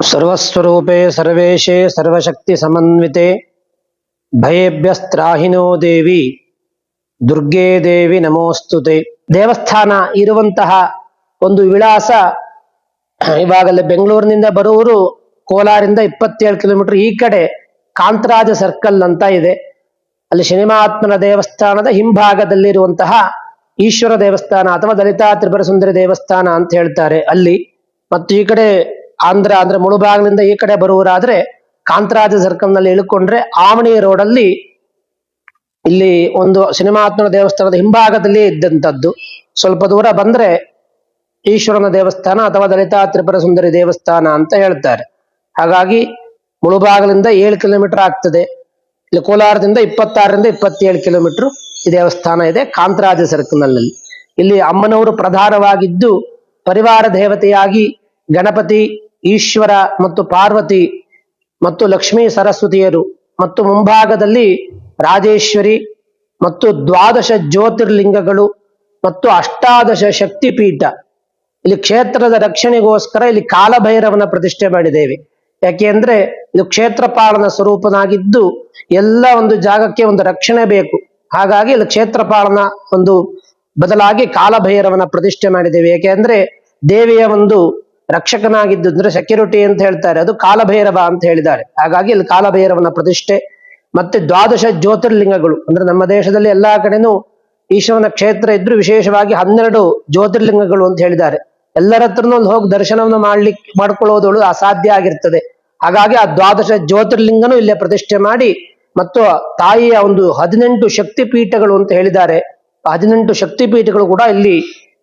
ಸರ್ವಸ್ವರೂಪೇ ಸರ್ವೇಶೇ ಸರ್ವಶಕ್ತಿ ಸಮನ್ವಿತೆ ಭಯೇಭ್ಯಸ್ತ್ರಾಹಿನೋ ದೇವಿ, ದುರ್ಗೇ ದೇವಿ ನಮೋಸ್ತುತೆ. ದೇವಸ್ಥಾನ ಇರುವಂತಹ ಒಂದು ವಿಳಾಸ ಇವಾಗಲೇ ಬೆಂಗಳೂರಿನಿಂದ ಬರುವರು ಕೋಲಾರಿಂದ ಇಪ್ಪತ್ತೇಳು ಕಿಲೋಮೀಟರ್ ಈ ಕಡೆ ಕಾಂತರಾಜ ಸರ್ಕಲ್ ಅಂತ ಇದೆ. ಅಲ್ಲಿ ಶನಿಮಾತ್ಮನ ದೇವಸ್ಥಾನದ ಹಿಂಭಾಗದಲ್ಲಿರುವಂತಹ ಈಶ್ವರ ದೇವಸ್ಥಾನ ಅಥವಾ ದಲಿತಾ ತ್ರಿಪುರ ಸುಂದರಿ ದೇವಸ್ಥಾನ ಅಂತ ಹೇಳ್ತಾರೆ ಅಲ್ಲಿ. ಮತ್ತು ಈ ಕಡೆ ಆಂಧ್ರ ಅಂದ್ರೆ ಮುಳುಬಾಗಿಲಿಂದ ಈ ಕಡೆ ಬರುವರಾದ್ರೆ ಕಾಂತರಾಜ ಸರ್ಕಲ್ನಲ್ಲಿ ಇಳ್ಕೊಂಡ್ರೆ ಆವಣಿ ರೋಡ್ ಅಲ್ಲಿ ಇಲ್ಲಿ ಒಂದು ಸಿನಿಮಾತ್ಮನ ದೇವಸ್ಥಾನದ ಹಿಂಭಾಗದಲ್ಲಿ ಇದ್ದಂಥದ್ದು ಸ್ವಲ್ಪ ದೂರ ಬಂದ್ರೆ ಈಶ್ವರನ ದೇವಸ್ಥಾನ ಅಥವಾ ದಲಿತಾ ತ್ರಿಪುರ ಸುಂದರಿ ದೇವಸ್ಥಾನ ಅಂತ ಹೇಳ್ತಾರೆ. ಹಾಗಾಗಿ ಮುಳುಭಾಗಲಿಂದ ಏಳು ಕಿಲೋಮೀಟರ್ ಆಗ್ತದೆ. ಇಲ್ಲಿ ಕೋಲಾರದಿಂದ ಇಪ್ಪತ್ತಾರರಿಂದ ಇಪ್ಪತ್ತೇಳು ಕಿಲೋಮೀಟರ್ ಈ ದೇವಸ್ಥಾನ ಇದೆ ಕಾಂತರಾಜ ಸರ್ಕಲ್ನಲ್ಲಿ ಇಲ್ಲಿ ಅಮ್ಮನವರು ಪ್ರಧಾನವಾಗಿದ್ದು ಪರಿವಾರ ದೇವತೆಯಾಗಿ ಗಣಪತಿ ಈಶ್ವರ ಮತ್ತು ಪಾರ್ವತಿ ಮತ್ತು ಲಕ್ಷ್ಮೀ ಸರಸ್ವತಿಯರು ಮತ್ತು ಮುಂಭಾಗದಲ್ಲಿ ರಾಜೇಶ್ವರಿ ಮತ್ತು ದ್ವಾದಶ ಜ್ಯೋತಿರ್ಲಿಂಗಗಳು ಮತ್ತು ಅಷ್ಟಾದಶ ಶಕ್ತಿಪೀಠ. ಇಲ್ಲಿ ಕ್ಷೇತ್ರದ ರಕ್ಷಣೆಗೋಸ್ಕರ ಇಲ್ಲಿ ಕಾಲಭೈರವನ ಪ್ರತಿಷ್ಠೆ ಮಾಡಿದ್ದೇವೆ. ಯಾಕೆ ಅಂದ್ರೆ ಇದು ಕ್ಷೇತ್ರಪಾಲನ ಸ್ವರೂಪನಾಗಿದ್ದು ಎಲ್ಲ ಒಂದು ಜಾಗಕ್ಕೆ ಒಂದು ರಕ್ಷಣೆ ಬೇಕು. ಹಾಗಾಗಿ ಇಲ್ಲಿ ಕ್ಷೇತ್ರಪಾಲನ ಒಂದು ಬದಲಾಗಿ ಕಾಲಭೈರವನ ಪ್ರತಿಷ್ಠೆ ಮಾಡಿದ್ದೇವೆ. ಯಾಕೆಂದ್ರೆ ದೇವಿಯ ಒಂದು ರಕ್ಷಕನಾಗಿದ್ದು ಅಂದ್ರೆ ಸೆಕ್ಯೂರಿಟಿ ಅಂತ ಹೇಳ್ತಾರೆ. ಅದು ಕಾಲಭೈರವ ಅಂತ ಹೇಳಿದ್ದಾರೆ. ಹಾಗಾಗಿ ಇಲ್ಲಿ ಕಾಲಭೈರವನ ಪ್ರತಿಷ್ಠೆ, ಮತ್ತೆ ದ್ವಾದಶ ಜ್ಯೋತಿರ್ಲಿಂಗಗಳು, ಅಂದ್ರೆ ನಮ್ಮ ದೇಶದಲ್ಲಿ ಎಲ್ಲಾ ಕಡೆನೂ ಈಶ್ವರನ ಕ್ಷೇತ್ರ ಇದ್ರು ವಿಶೇಷವಾಗಿ ಹನ್ನೆರಡು ಜ್ಯೋತಿರ್ಲಿಂಗಗಳು ಅಂತ ಹೇಳಿದ್ದಾರೆ. ಎಲ್ಲರ ಹತ್ರನೂ ಅಲ್ಲಿ ಹೋಗಿ ದರ್ಶನವನ್ನು ಮಾಡ್ಲಿಕ್ಕೆ ಮಾಡ್ಕೊಳ್ಳೋದು ಅಸಾಧ್ಯ ಆಗಿರ್ತದೆ. ಹಾಗಾಗಿ ಆ ದ್ವಾದಶ ಜ್ಯೋತಿರ್ಲಿಂಗನು ಇಲ್ಲೇ ಪ್ರತಿಷ್ಠೆ ಮಾಡಿ, ಮತ್ತು ತಾಯಿಯ ಒಂದು ಹದಿನೆಂಟು ಶಕ್ತಿ ಪೀಠಗಳು ಅಂತ ಹೇಳಿದ್ದಾರೆ. ಹದಿನೆಂಟು ಶಕ್ತಿ ಪೀಠಗಳು ಕೂಡ ಇಲ್ಲಿ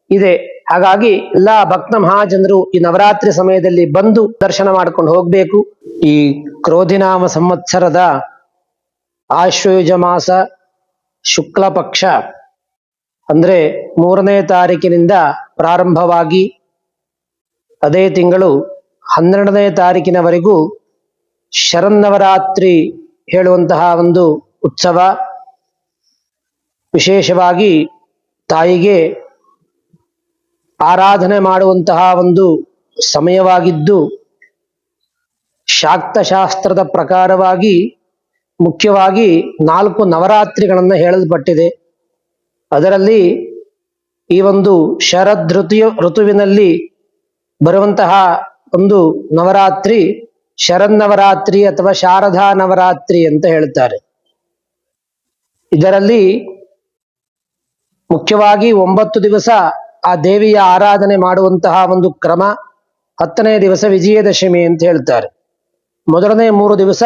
ಇದೆ. ಹಾಗಾಗಿ ಎಲ್ಲ ಭಕ್ತ ಮಹಾಜನರು ಈ ನವರಾತ್ರಿ ಸಮಯದಲ್ಲಿ ಬಂದು ದರ್ಶನ ಮಾಡ್ಕೊಂಡು ಹೋಗ್ಬೇಕು. ಈ ಕ್ರೋಧಿನಾಮ ಸಂವತ್ಸರದ ಆಶ್ವಯುಜ ಮಾಸ ಶುಕ್ಲ ಪಕ್ಷ ಅಂದ್ರೆ ಮೂರನೇ ತಾರೀಕಿನಿಂದ ಪ್ರಾರಂಭವಾಗಿ ಅದೇ ತಿಂಗಳು ಹನ್ನೆರಡನೇ ತಾರೀಕಿನವರೆಗೂ ಶರನ್ನವರಾತ್ರಿ ಹೇಳುವಂತಹ ಒಂದು ಉತ್ಸವ. ವಿಶೇಷವಾಗಿ ತಾಯಿಗೆ ಆರಾಧನೆ ಮಾಡುವಂತಹ ಒಂದು ಸಮಯವಾಗಿದ್ದು ಶಾಕ್ತಶಾಸ್ತ್ರದ ಪ್ರಕಾರವಾಗಿ ಮುಖ್ಯವಾಗಿ ನಾಲ್ಕು ನವರಾತ್ರಿಗಳನ್ನು ಹೇಳಲ್ಪಟ್ಟಿದೆ. ಅದರಲ್ಲಿ ಈ ಒಂದು ಶರದ್ ಋತುಯ ಋತುವಿನಲ್ಲಿ ಬರುವಂತಹ ಒಂದು ನವರಾತ್ರಿ ಶರದ್ ನವರಾತ್ರಿ ಅಥವಾ ಶಾರದಾ ನವರಾತ್ರಿ ಅಂತ ಹೇಳ್ತಾರೆ ಇದರಲ್ಲಿ ಮುಖ್ಯವಾಗಿ ಒಂಬತ್ತು ದಿವಸ ಆ ದೇವಿಯ ಆರಾಧನೆ ಮಾಡುವಂತಹ ಒಂದು ಕ್ರಮ ಹತ್ತನೇ ದಿವಸ ವಿಜಯದಶಮಿ ಅಂತ ಹೇಳ್ತಾರೆ. ಮೊದಲನೇ ಮೂರು ದಿವಸ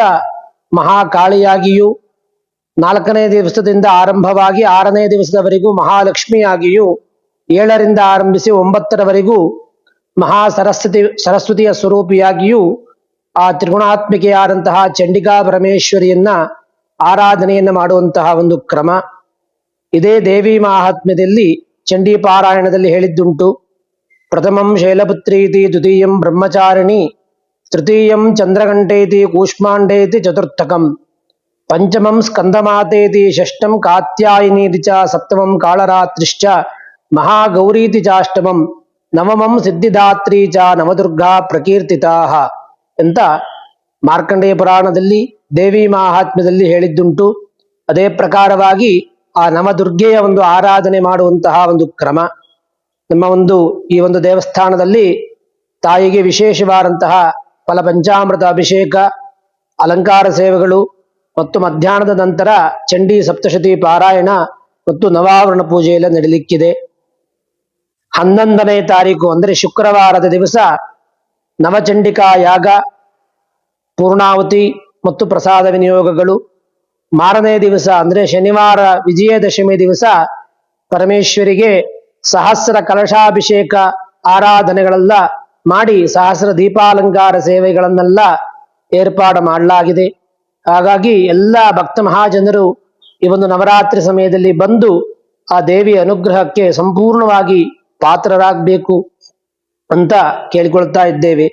ಮಹಾಕಾಳಿಯಾಗಿಯೂ, ನಾಲ್ಕನೇ ದಿವಸದಿಂದ ಆರಂಭವಾಗಿ ಆರನೇ ದಿವಸದವರೆಗೂ ಮಹಾಲಕ್ಷ್ಮಿಯಾಗಿಯೂ, ಏಳರಿಂದ ಆರಂಭಿಸಿ ಒಂಬತ್ತರವರೆಗೂ ಮಹಾ ಸರಸ್ವತಿ ಸರಸ್ವತಿಯ ಸ್ವರೂಪಿಯಾಗಿಯೂ, ಆ ತ್ರಿಗುಣಾತ್ಮಿಕೆಯಾದಂತಹ ಚಂಡಿಕಾ ಪರಮೇಶ್ವರಿಯನ್ನ ಆರಾಧನೆಯನ್ನು ಮಾಡುವಂತಹ ಒಂದು ಕ್ರಮ. ಇದೇ ದೇವಿ ಮಾಹಾತ್ಮ್ಯದಲ್ಲಿ ಚಂಡೀ ಪಾರಾಯಣದಲ್ಲಿ ಹೇಳಿದ್ದುಂಟು. ಪ್ರಥಮಂ ಶೈಲಪುತ್ರೀತಿ ದ್ವಿತೀಯಂ ಬ್ರಹ್ಮಚಾರಿಣಿ, ತೃತೀಯಂ ಚಂದ್ರಗಂಟೇತಿ ಕೂಷ್ಮಾಂಡೇತಿ ಚತುರ್ಥಕಂ, ಪಂಚಮಂ ಸ್ಕಂದಮಾತೇತಿ ಷಷ್ಠಂ ಕಾತ್ಯಾಯಿನೀತಿ ಚ ಸಪ್ತಮಂ ಕಾಳರಾತ್ರಿಶ್ಚ ಮಹಾಗೌರೀತಿ ಚಾಷ್ಟಮಂ, ನವಮಂ ಸಿದ್ಧಿದಾತ್ರಿ ಚ ನವದುರ್ಗಾ ಪ್ರಕೀರ್ತಿತಾ ಅಂತ ಮಾರ್ಕಂಡೇಯ ಪುರಾಣದಲ್ಲಿ, ದೇವಿ ಮಹಾತ್ಮ್ಯದಲ್ಲಿ ಹೇಳಿದ್ದುಂಟು. ಅದೇ ಪ್ರಕಾರವಾಗಿ ಆ ನವದುರ್ಗೆಯ ಒಂದು ಆರಾಧನೆ ಮಾಡುವಂತಹ ಒಂದು ಕ್ರಮ. ನಮ್ಮ ಒಂದು ಈ ಒಂದು ದೇವಸ್ಥಾನದಲ್ಲಿ ತಾಯಿಗೆ ವಿಶೇಷವಾದಂತಹ ಫಲ ಪಂಚಾಮೃತ ಅಭಿಷೇಕ, ಅಲಂಕಾರ ಸೇವೆಗಳು ಮತ್ತು ಮಧ್ಯಾಹ್ನದ ನಂತರ ಚಂಡಿ ಸಪ್ತಶತಿ ಪಾರಾಯಣ ಮತ್ತು ನವಾವರಣ ಪೂಜೆಯೆಲ್ಲ ನಡೀಲಿಕ್ಕಿದೆ. ಹನ್ನೊಂದನೇ ತಾರೀಕು ಅಂದರೆ ಶುಕ್ರವಾರದ ದಿವಸ ನವಚಂಡಿಕಾ ಯಾಗ ಪೂರ್ಣಾವತಿ ಮತ್ತು ಪ್ರಸಾದ ವಿನಿಯೋಗಗಳು. ಮಾರನೇ ದಿವಸ ಅಂದ್ರೆ ಶನಿವಾರ ವಿಜಯದಶಮಿ ದಿವಸ ಪರಮೇಶ್ವರಿಗೆ ಸಹಸ್ರ ಕಲಶಾಭಿಷೇಕ ಆರಾಧನೆಗಳೆಲ್ಲ ಮಾಡಿ ಸಹಸ್ರ ದೀಪಾಲಂಕಾರ ಸೇವೆಗಳನ್ನೆಲ್ಲ ಏರ್ಪಾಡು ಮಾಡಲಾಗಿದೆ. ಹಾಗಾಗಿ ಎಲ್ಲ ಭಕ್ತ ಮಹಾಜನರು ಈ ಒಂದು ನವರಾತ್ರಿ ಸಮಯದಲ್ಲಿ ಬಂದು ಆ ದೇವಿಯ ಅನುಗ್ರಹಕ್ಕೆ ಸಂಪೂರ್ಣವಾಗಿ ಪಾತ್ರರಾಗಬೇಕು ಅಂತ ಕೇಳಿಕೊಳ್ತಾ ಇದ್ದೇವೆ.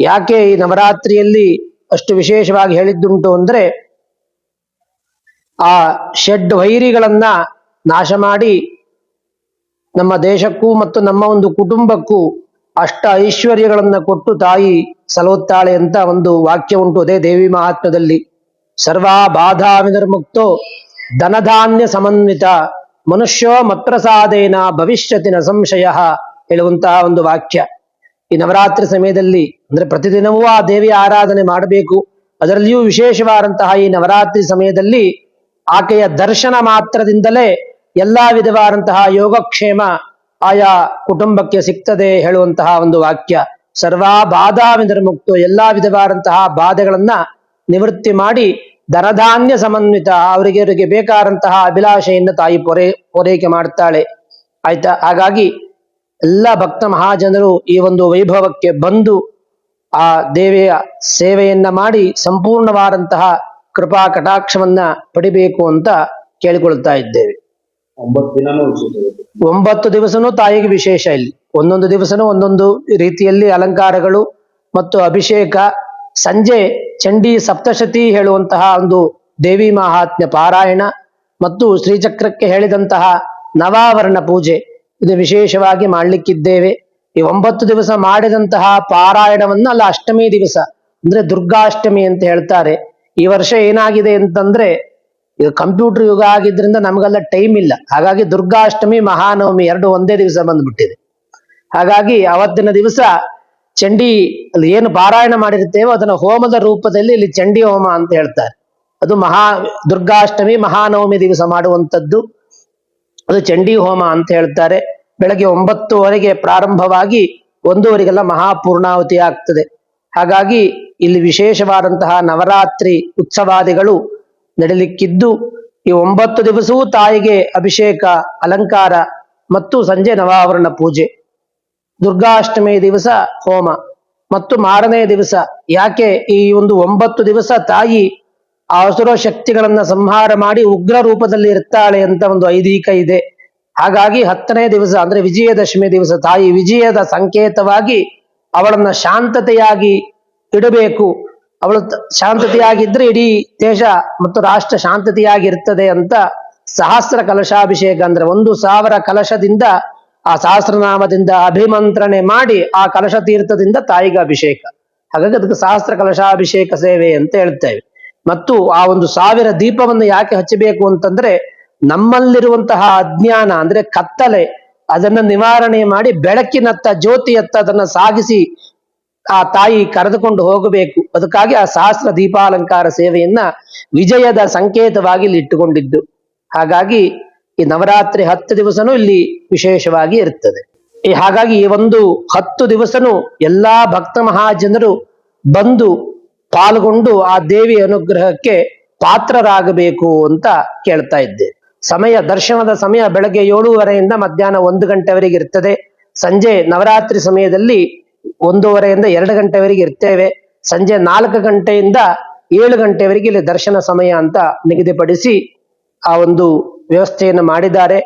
ಯಾಕೆ ಈ ನವರಾತ್ರಿಯಲ್ಲಿ ಅಷ್ಟು ವಿಶೇಷವಾಗಿ ಹೇಳಿದ್ದುಂಟು ಅಂದ್ರೆ ಆ ಷಡ್ ವೈರಿಗಳನ್ನ ನಾಶ ಮಾಡಿ ನಮ್ಮ ದೇಶಕ್ಕೂ ಮತ್ತು ನಮ್ಮ ಒಂದು ಕುಟುಂಬಕ್ಕೂ ಅಷ್ಟ ಐಶ್ವರ್ಯಗಳನ್ನ ಕೊಟ್ಟು ತಾಯಿ ಸಲಹುತ್ತಾಳೆ ಅಂತ ಒಂದು ವಾಕ್ಯ ಉಂಟು. ಅದೇ ದೇವಿ ಮಹಾತ್ಮದಲ್ಲಿ ಸರ್ವಾ ಬಾಧಾ ಧನಧಾನ್ಯ ಸಮನ್ವಿತ, ಮನುಷ್ಯೋ ಮತ್ಪ್ರಸಾದೇನ ಭವಿಷ್ಯತಿನ ಸಂಶಯ ಹೇಳುವಂತಹ ಒಂದು ವಾಕ್ಯ. ಈ ನವರಾತ್ರಿ ಸಮಯದಲ್ಲಿ, ಅಂದ್ರೆ ಪ್ರತಿದಿನವೂ ಆ ದೇವಿ ಆರಾಧನೆ ಮಾಡಬೇಕು. ಅದರಲ್ಲಿಯೂ ವಿಶೇಷವಾದಂತಹ ಈ ನವರಾತ್ರಿ ಸಮಯದಲ್ಲಿ ಆಕೆಯ ದರ್ಶನ ಮಾತ್ರದಿಂದಲೇ ಎಲ್ಲಾ ವಿಧವಾದಂತಹ ಯೋಗಕ್ಷೇಮ ಆಯಾ ಕುಟುಂಬಕ್ಕೆ ಸಿಗ್ತದೆ ಹೇಳುವಂತಹ ಒಂದು ವಾಕ್ಯ. ಸರ್ವಾ ಬಾಧಾ ವಿನಿರ್ಮುಕ್ತು ಎಲ್ಲಾ ವಿಧವಾದಂತಹ ಬಾಧೆಗಳನ್ನ ನಿವೃತ್ತಿ ಮಾಡಿ ಧನಧಾನ್ಯ ಸಮನ್ವಿತ ಅವರಿಗೆ ಅವರಿಗೆ ಬೇಕಾದಂತಹ ಅಭಿಲಾಷೆಯನ್ನು ತಾಯಿ ಪೊರೆ, ಪೂರೈಕೆ ಮಾಡ್ತಾಳೆ. ಆಯ್ತಾ? ಹಾಗಾಗಿ ಎಲ್ಲ ಭಕ್ತ ಮಹಾಜನರು ಈ ಒಂದು ವೈಭವಕ್ಕೆ ಬಂದು ಆ ದೇವಿಯ ಸೇವೆಯನ್ನ ಮಾಡಿ ಸಂಪೂರ್ಣವಾದಂತಹ ಕೃಪಾ ಕಟಾಕ್ಷವನ್ನ ಪಡಿಬೇಕು ಅಂತ ಕೇಳಿಕೊಳ್ತಾ ಇದ್ದೇವೆ. ಒಂಬತ್ತು ದಿವಸನೂ ತಾಯಿಗೆ ವಿಶೇಷ ಇಲ್ಲಿ. ಒಂದೊಂದು ದಿವಸನೂ ಒಂದೊಂದು ರೀತಿಯಲ್ಲಿ ಅಲಂಕಾರಗಳು ಮತ್ತು ಅಭಿಷೇಕ. ಸಂಜೆ ಚಂಡಿ ಸಪ್ತಶತಿ ಹೇಳುವಂತಹ ಒಂದು ದೇವಿ ಮಹಾತ್ಮ್ಯ ಪಾರಾಯಣ ಮತ್ತು ಶ್ರೀಚಕ್ರಕ್ಕೆ ಹೇಳಿದಂತಹ ನವಾವರಣ ಪೂಜೆ ಇದು ವಿಶೇಷವಾಗಿ ಮಾಡಲಿಕ್ಕಿದ್ದೇವೆ. ಈ ಒಂಬತ್ತು ದಿವಸ ಮಾಡಿದಂತಹ ಪಾರಾಯಣವನ್ನ ಅಲ್ಲ ಅಷ್ಟಮಿ ದಿವಸ ಅಂದ್ರೆ ದುರ್ಗಾಷ್ಟಮಿ ಅಂತ ಹೇಳ್ತಾರೆ. ಈ ವರ್ಷ ಏನಾಗಿದೆ ಅಂತಂದ್ರೆ ಇದು ಕಂಪ್ಯೂಟರ್ ಯುಗ ಆಗಿದ್ರಿಂದ ನಮಗೆಲ್ಲ ಟೈಮ್ ಇಲ್ಲ. ಹಾಗಾಗಿ ದುರ್ಗಾಷ್ಟಮಿ, ಮಹಾನವಮಿ ಎರಡು ಒಂದೇ ದಿವಸ ಬಂದ್ಬಿಟ್ಟಿದೆ. ಹಾಗಾಗಿ ಅವತ್ತಿನ ದಿವಸ ಚಂಡಿ ಅಲ್ಲಿ ಏನು ಪಾರಾಯಣ ಮಾಡಿರ್ತೇವೋ ಅದನ್ನ ಹೋಮದ ರೂಪದಲ್ಲಿ ಇಲ್ಲಿ ಚಂಡಿ ಹೋಮ ಅಂತ ಹೇಳ್ತಾರೆ. ಅದು ಮಹಾ, ದುರ್ಗಾಷ್ಟಮಿ, ಮಹಾನವಮಿ ದಿವಸ ಮಾಡುವಂಥದ್ದು. ಅದು ಚಂಡಿ ಹೋಮ ಅಂತ ಹೇಳ್ತಾರೆ. ಬೆಳಗ್ಗೆ ಒಂಬತ್ತುವರೆಗೆ ಪ್ರಾರಂಭವಾಗಿ ಒಂದೂವರೆಗೆಲ್ಲ ಮಹಾಪೂರ್ಣಾವತಿ ಆಗ್ತದೆ. ಹಾಗಾಗಿ ಇಲ್ಲಿ ವಿಶೇಷವಾದಂತಹ ನವರಾತ್ರಿ ಉತ್ಸವಾದಿಗಳು ನಡೆಯಲಿಕ್ಕಿದ್ದು ಈ ಒಂಬತ್ತು ದಿವಸವೂ ತಾಯಿಗೆ ಅಭಿಷೇಕ, ಅಲಂಕಾರ ಮತ್ತು ಸಂಜೆ ನವಾವರಣ ಪೂಜೆ. ದುರ್ಗಾಷ್ಟಮಿ ದಿವಸ ಹೋಮ. ಮತ್ತು ಮಾರನೇ ದಿವಸ ಯಾಕೆ ಈ ಒಂದು ಒಂಬತ್ತು ದಿವಸ ತಾಯಿ ಆ ಅಸುರ ಶಕ್ತಿಗಳನ್ನ ಸಂಹಾರ ಮಾಡಿ ಉಗ್ರ ರೂಪದಲ್ಲಿ ಇರ್ತಾಳೆ ಅಂತ ಒಂದು ಐದೀಕ ಇದೆ. ಹಾಗಾಗಿ ಹತ್ತನೇ ದಿವಸ ಅಂದ್ರೆ ವಿಜಯದಶಮಿ ದಿವಸ ತಾಯಿ ವಿಜಯದ ಸಂಕೇತವಾಗಿ ಅವಳನ್ನ ಶಾಂತತೆಯಾಗಿ ಇಡಬೇಕು. ಅವಳು ಶಾಂತತೆಯಾಗಿದ್ರೆ ಇಡೀ ದೇಶ ಮತ್ತು ರಾಷ್ಟ್ರ ಶಾಂತತೆಯಾಗಿರ್ತದೆ ಅಂತ ಸಹಸ್ರ ಕಲಶಾಭಿಷೇಕ ಅಂದ್ರೆ ಒಂದು ಸಾವಿರ ಕಲಶದಿಂದ ಆ ಸಹಸ್ರನಾಮದಿಂದ ಅಭಿಮಂತ್ರಣೆ ಮಾಡಿ ಆ ಕಲಶ ತೀರ್ಥದಿಂದ ತಾಯಿಗೆ ಅಭಿಷೇಕ. ಹಾಗಾಗಿ ಅದಕ್ಕೆ ಸಹಸ್ರ ಕಲಶಾಭಿಷೇಕ ಸೇವೆ ಅಂತ ಹೇಳ್ತೇವೆ ಮತ್ತು ಆ ಒಂದು ಸಾವಿರ ದೀಪವನ್ನು ಯಾಕೆ ಹಚ್ಚಬೇಕು ಅಂತಂದ್ರೆ ನಮ್ಮಲ್ಲಿರುವಂತಹ ಅಜ್ಞಾನ ಅಂದ್ರೆ ಕತ್ತಲೆ ಅದನ್ನ ನಿವಾರಣೆ ಮಾಡಿ ಬೆಳಕಿನತ್ತ, ಜ್ಯೋತಿಯತ್ತ ಅದನ್ನ ಸಾಗಿಸಿ ಆ ತಾಯಿ ಕರೆದುಕೊಂಡು ಹೋಗಬೇಕು. ಅದಕ್ಕಾಗಿ ಆ ಸಹಸ್ರ ದೀಪಾಲಂಕಾರ ಸೇವೆಯನ್ನ ವಿಜಯದ ಸಂಕೇತವಾಗಿ ಇಲ್ಲಿ ಇಟ್ಟುಕೊಂಡಿದ್ದು. ಹಾಗಾಗಿ ಈ ನವರಾತ್ರಿ ಹತ್ತು ದಿವಸನೂ ಇಲ್ಲಿ ವಿಶೇಷವಾಗಿ ಇರ್ತದೆ. ಹಾಗಾಗಿ ಈ ಒಂದು ಹತ್ತು ದಿವಸನೂ ಎಲ್ಲಾ ಭಕ್ತ ಮಹಾಜನರು ಬಂದು ಪಾಲ್ಗೊಂಡು ಆ ದೇವಿ ಅನುಗ್ರಹಕ್ಕೆ ಪಾತ್ರರಾಗಬೇಕು ಅಂತ ಕೇಳ್ತಾ ಇದ್ದೆ. ಸಮಯ, ದರ್ಶನದ ಸಮಯ ಬೆಳಗ್ಗೆ ಏಳೂವರೆಯಿಂದ ಮಧ್ಯಾಹ್ನ ಒಂದು ಗಂಟೆವರೆಗೆ ಇರ್ತದೆ. ಸಂಜೆ ನವರಾತ್ರಿ ಸಮಯದಲ್ಲಿ ಒಂದೂವರೆಯಿಂದ ಎರಡು ಗಂಟೆವರೆಗೆ ಇರ್ತೇವೆ. ಸಂಜೆ ನಾಲ್ಕು ಗಂಟೆಯಿಂದ ಏಳು ಗಂಟೆವರೆಗೆ ಇಲ್ಲಿ ದರ್ಶನ ಸಮಯ ಅಂತ ನಿಗದಿಪಡಿಸಿ ಆ ಒಂದು ವ್ಯವಸ್ಥೆಯನ್ನು ಮಾಡಿದ್ದಾರೆ.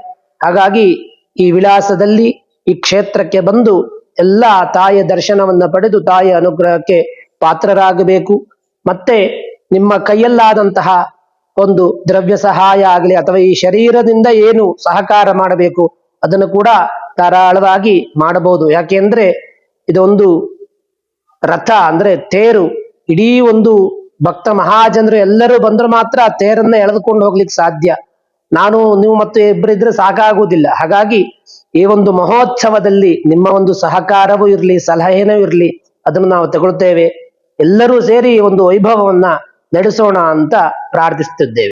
ಹಾಗಾಗಿ ಈ ವಿಳಾಸದಲ್ಲಿ ಈ ಕ್ಷೇತ್ರಕ್ಕೆ ಬಂದು ಎಲ್ಲ ತಾಯಿಯ ದರ್ಶನವನ್ನು ಪಡೆದು ತಾಯಿಯ ಅನುಗ್ರಹಕ್ಕೆ ಪಾತ್ರರಾಗಬೇಕು. ಮತ್ತೆ ನಿಮ್ಮ ಕೈಯಲ್ಲಾದಂತಹ ಒಂದು ದ್ರವ್ಯ ಸಹಾಯ ಆಗಲಿ ಅಥವಾ ಈ ಶರೀರದಿಂದ ಏನು ಸಹಕಾರ ಮಾಡಬೇಕು, ಅದನ್ನು ಕೂಡ ಧಾರಾಳವಾಗಿ ಮಾಡಬಹುದು. ಯಾಕೆಂದ್ರೆ ಇದೊಂದು ರಥ ಅಂದ್ರೆ ತೇರು. ಇಡೀ ಒಂದು ಭಕ್ತ ಮಹಾಜನರು ಎಲ್ಲರೂ ಬಂದ್ರೆ ಮಾತ್ರ ಆ ತೇರನ್ನ ಎಳೆದುಕೊಂಡು ಹೋಗ್ಲಿಕ್ಕೆ ಸಾಧ್ಯ. ನಾನು, ನೀವು ಮತ್ತೆ ಇಬ್ಬರಿದ್ರೆ ಸಾಕಾಗುವುದಿಲ್ಲ. ಹಾಗಾಗಿ ಈ ಒಂದು ಮಹೋತ್ಸವದಲ್ಲಿ ನಿಮ್ಮ ಒಂದು ಸಹಕಾರವೂ ಇರಲಿ, ಸಲಹೆನೂ ಇರಲಿ, ಅದನ್ನು ನಾವು ತಗೊಳ್ತೇವೆ. ಎಲ್ಲರೂ ಸೇರಿ ಒಂದು ವೈಭವವನ್ನ ನಡೆಸೋಣ ಅಂತ ಪ್ರಾರ್ಥಿಸುತ್ತಿದ್ದೇವೆ.